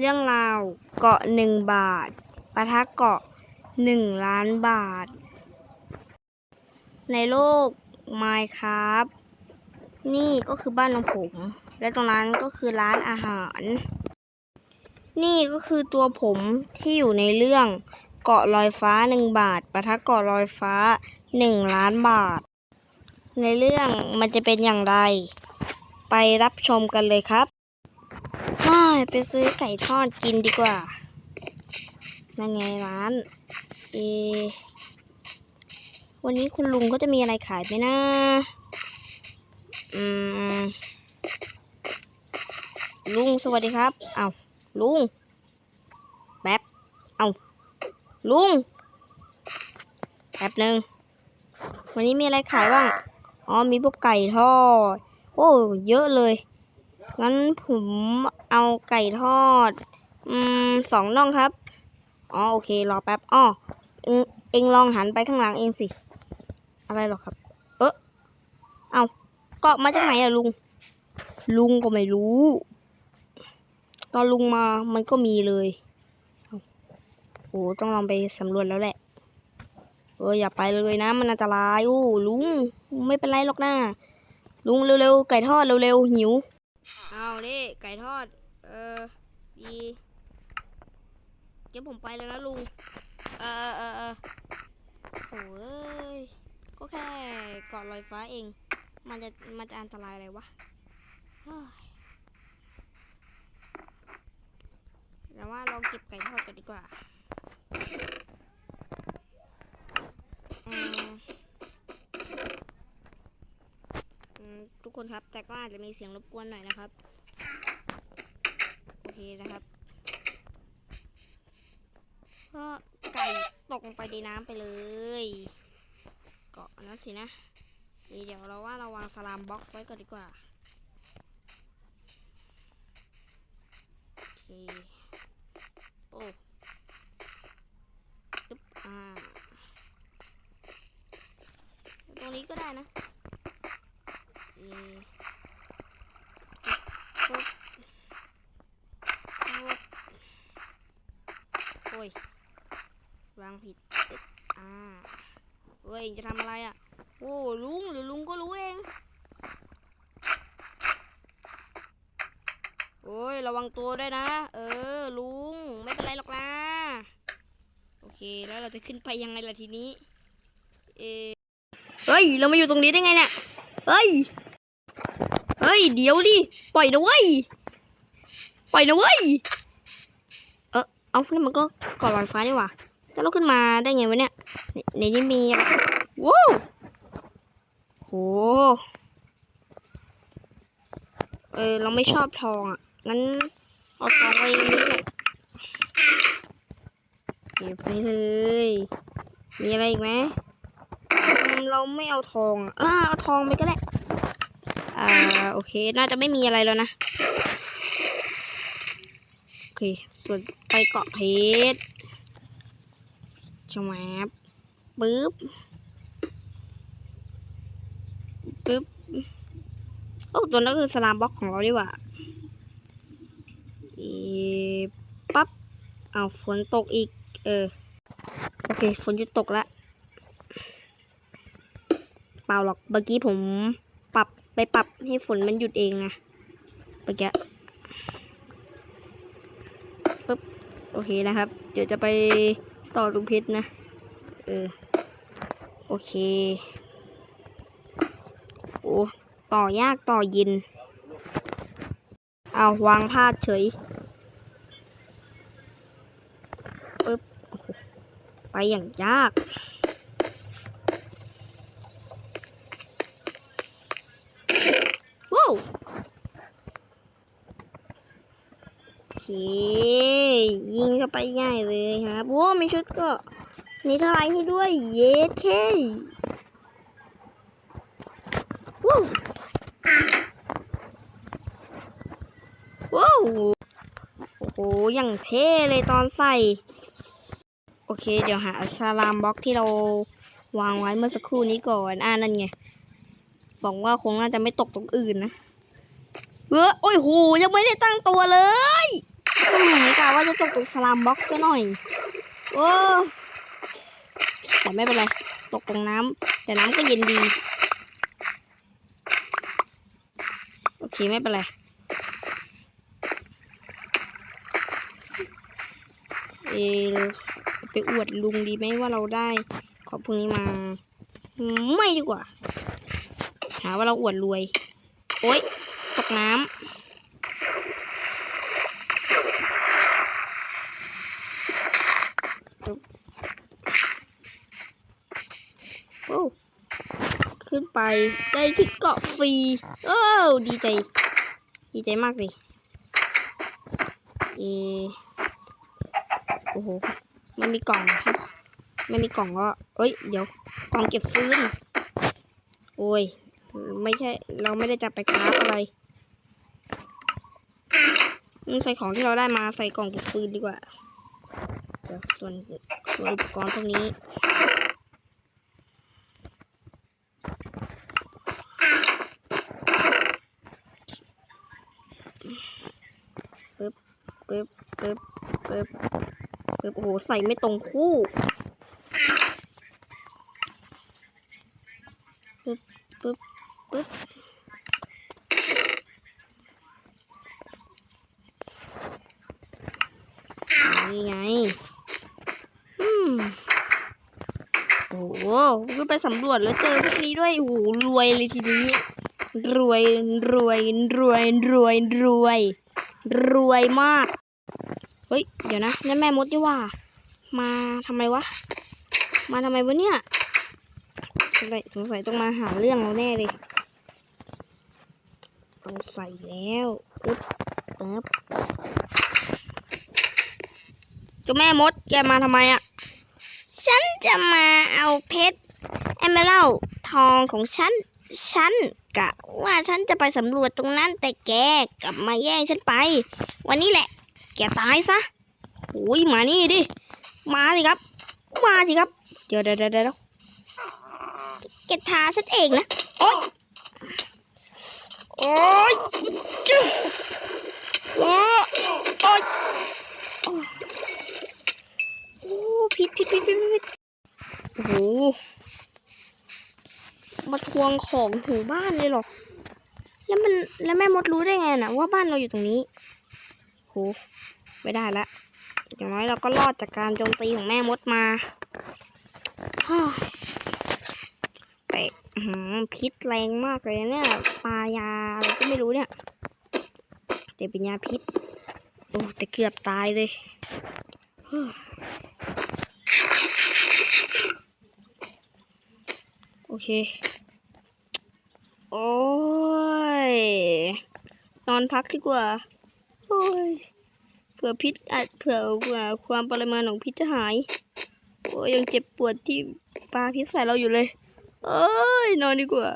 เรื่องราวเกาะหนึ่งบาทปะทะเกาะหนึ่งล้านบาท ในโลก Minecraft นี่ก็คือบ้านของผม และตรงนั้นก็คือร้านอาหาร นี่ก็คือตัวผมที่อยู่ในเรื่องเกาะลอยฟ้าหนึ่งบาทปะทะเกาะลอยฟ้าหนึ่งล้านบาท ในเรื่องมันจะเป็นอย่างไร ไปรับชมกันเลยครับ ฮ้ยไปซื้อไก่ทอดกินดีกว่านั่นไงร้านเอวันนี้คุณลุงก็จะมีอะไรขายไหมนะ อืม ลุงสวัสดีครับ เอาลุง แป๊บ เอาลุง แป๊บหนึ่ง วันนี้มีอะไรขายบ้าง อ๋อ มีพวกไก่ทอด โอ้ เยอะเลย งั้นผม เอาไก่ทอด อืมสองน่องครับ อ๋อโอเค รอแป๊บอ้อเอ็งเองลองหันไปข้างหลังเองสิ อะไรหรอครับ เออเอากาะมาจากไหนอะลุง ลุงก็ไม่รู้ ตอนลุงมามันก็มีเลยเอ้โอ้ต้องลองไปสำรวจแล้วแหละ เอออย่าไปเลยนะ มันอันตรายโอ้ลุง ไม่เป็นไรหรอกนะลุงเร็วๆไก่ทอดเร็วๆหิว เอาดิไก่ทอด เออดีเดี๋ยวผมไปแล้วนะลุง เออเออเออโอ้ย ก็แค่เกาะลอยฟ้าเอง มันจะมันจะอันตรายอะไรวะเฮ้ยแต่ว่าลองเก็บไก่ทอดกันดีกว่าอืมอืมทุก คนครับ แต่ก็อาจจะมีเสียงรบกวนหน่อยนะครับ โอเคนะครับ ก็ไก่ตกลงไปในน้ำไปเลย เกาะนั้นสินะเดี๋ยวเราว่าเราวางสลามบล็อกไว้ก่อนดีกว่า โอเค โอ้ตึ๊บอ่า ตรงนี้ก็ได้นะ เอปึ๊บปึ๊บโอ้ยวางผิดอ่าเฮ้ยจะทำอะไรอะโอ้ลุงหรือลุงก็รู้เองโอ้ยระวังตัวด้วยนะ เออ ลุง ไม่เป็นไรหรอกนะ โอเคแล้วเราจะขึ้นไปยังไงล่ะทีนี้ เอเฮ้ย เรามาอยู่ตรงนี้ได้ไงเนี่ย เฮ้ย ฮ้ยเดี๋ยวดิปล่อยนะเว้ยปล่อยนะเว้ยเออเอาแล้วมันก็ก่อลอยฟ้าไดีหว่าแต่เราขึ้นมาได้ไงวะเนี่ยในในนี้มีว้าวโหเออเราไม่ชอบทองอะงั้นเอาทองไว้ตรงนี้แหละเก็บไปเลยมีอะไรอีกไหมเราไม่เอาทองอะเอาทองไปก็ได้าโอเค น่าจะไม่มีอะไรแล้วนะ โอเคส่วนไปเกาะเพชรชวบปึ๊บปึ๊บโอ้ตัวนั้นคือสลามบล็อกของเราดีกว่าอีปั๊บเอาวฝนตกอีก เออ โอเค ฝนหยุดตกละ เปล่าหรอก เมื่อกี้ผม ไปปรับให้ฝนมันหยุดเองนะเมื่อกี้ปึ๊บโอเคนะครับ เดี๋ยวจะไปต่อลุงเพชรนะ เออ โอเค โอ้ ต่อยากต่อย็นเอาวางพาดเฉยปึ๊บ ไปอย่างยาก ว้าวโอ เค ยิงเข้าไปใหญ่เลยครับโว้มีชุดก็นี่ท่าไรให้ด้วย เย้เคว้าวว้าวโอ้โหอย่างเท่เลยตอนใส่ โอเค เดี๋ยวหาสลามบล็อกที่เราวางไว้เมื่อสักครู่นี้ก่อน อ่านั่นไงบอกว่าคงน่าจะไม่ตกตรงอื่นนะเออโอ้ยโห ยังไม่ได้ตั้งตัวเลย อืมะว่าจะตกตรงสลามบ็อกซ์ซะหน่อย โอ้แต่ไม่เป็นไร ตกตรงน้ำแต่น้ำก็เย็นดี โอเคไม่เป็นไรเอไปอวดลุงดีไหมว่าเราได้ขอบพวกนี้มา ไม่ดีกว่า หาว่าเราอวดรวย โอ๊ย ตกน้ำโอ้ ขึ้นไป ได้ที่เกาะฟรีโอ้ดีใจ ดีใจมากเลยเอโอ้โหมันมีกล่องครับไม่มีกล่องก็เอ้ย เดี๋ยว กล่องเก็บฟืนโอ้ย ไม่ใช่ เราไม่ได้จะไปคราฟอะไรอืมใส่ของที่เราได้มาใส่กล่องเก็บฟืนดีกว่า ส่วนส่วนอุปกรณ์พวกนี้ ปึ๊บปึ๊บปึ๊บปึ๊บโอ้โห ใส่ไม่ตรงคู่ปึ๊บปึ๊บปึ๊บนี่ไง อืมโอ้โหก็ไปสำรวจแล้วเจอพวกนี้ด้วย โอ้โห รวยเลยทีนี้ รวย รวย รวย รวย รวย รวย รวยมาก เฮ้ย เดี๋ยวนะนั่นแม่มดนี่ว่า มาทำไมวะ มาทำไมวะเนี่ย สงสัยสงสัยต้องมาหาเรื่องเราแน่เลยต้องใส่แล้วปึ๊บปึ๊บเจ้าแม่มดแกมาทำไมอะฉันจะมาเอาเพชรเอเมอรัลทองของฉัน ฉัน กะ ว่าฉันจะไปสำรวจตรงนั้นแต่แกกลับมาแย่งฉันไป วันนี้แหละ แกตายซะโอ้ยมานี่ดิ มาสิครับ มาสิครับ เดี๋ยวเดี๋ยวเดี๋ยวเดี๋ยวแกทาฉันเองนะ โอ๊ย โอ๊ยจุ๊โอ๊ยโอ๊ยโอ้พิษพิษพิษพิษพิษโอ้ มาทวงของถึงบ้านเลยหรอก แล้วมันแล้วแม่มดรู้ได้ไงนะว่าบ้านเราอยู่ตรงนี้โหไม่ได้ละอย่างน้อยเราก็รอดจากการโจมตีของแม่มดมาฮ่าแต่อื้อหือพิษแรงมากเลยเนี่ยปลายาอะไรก็ไม่รู้เนี่ยเดี๋ยวเป็นยาพิษโอ้แต่เกือบตายเลยโอเค อ้ย นอนพักดีกว่า โอ้ย เผื่อพิษอาจเผื่อว่าความปริมาณของพิษจะหาย โอ้ยยังเจ็บปวดที่ปลาพิษใส่เราอยู่เลย เอ้ย นอนดีกว่า